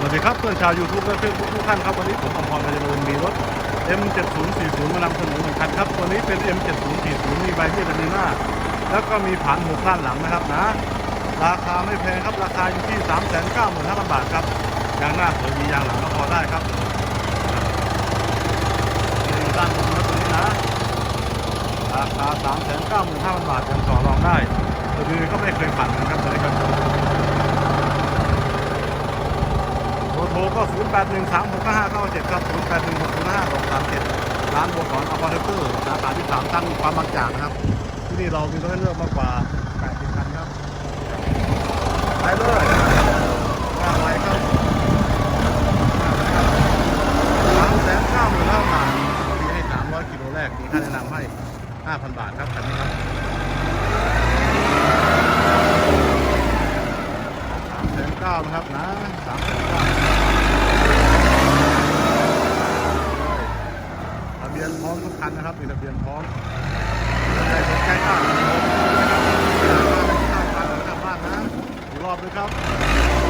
สวัสดีครับเพื่อนชาวยูทูบและเพื่อนทุกท่านครับวันนี้ผมอมพรกระเจริญมีรถ M7040 มานำเสนอหนึ่งคันครับตัวนี้เป็น M7040 มีใบมีดนีน่าแล้วก็มีผันหกด้านหลังนะครับนะ ราคาไม่แพงครับราคาอยู่ที่ 395,000บาทครับยางหน้าสวยดียางหลังก็พอได้ครับนี่ด้านบนรถตัวนี้นะราคา 395,000บาทยังต่อรองได้ตัวนี้ก็ไม่เคยผ่านนะครับตัวนี้ค รก็ 0 8 1 3 6 5 9 7 ครับ 0 8 1 6 0 5 6 3 7 ร้านบัวสอนอพาร์ตเตอร์สาขาที่3ตั้งความบางจากนะครับ ที่นี่เรามีรถให้เลือกมากกว่า 80 คันครับไปเลยว่าอะไรครับสามแสนเก้าหมื่นห้าพันมีให้ 300 กิโลแรกมีค่าแนะนำให้ 5,000 บาทครับคันนี้ครับสามแสนเก้านะครับนะสามแสนเก้า ทะเบียนพร้อมทุกคันนะครับมีทะเบียนพร้อมใครสนใจก็โทรมานะครับข้าวพันข้าวบ้านนะรอบเลยครับ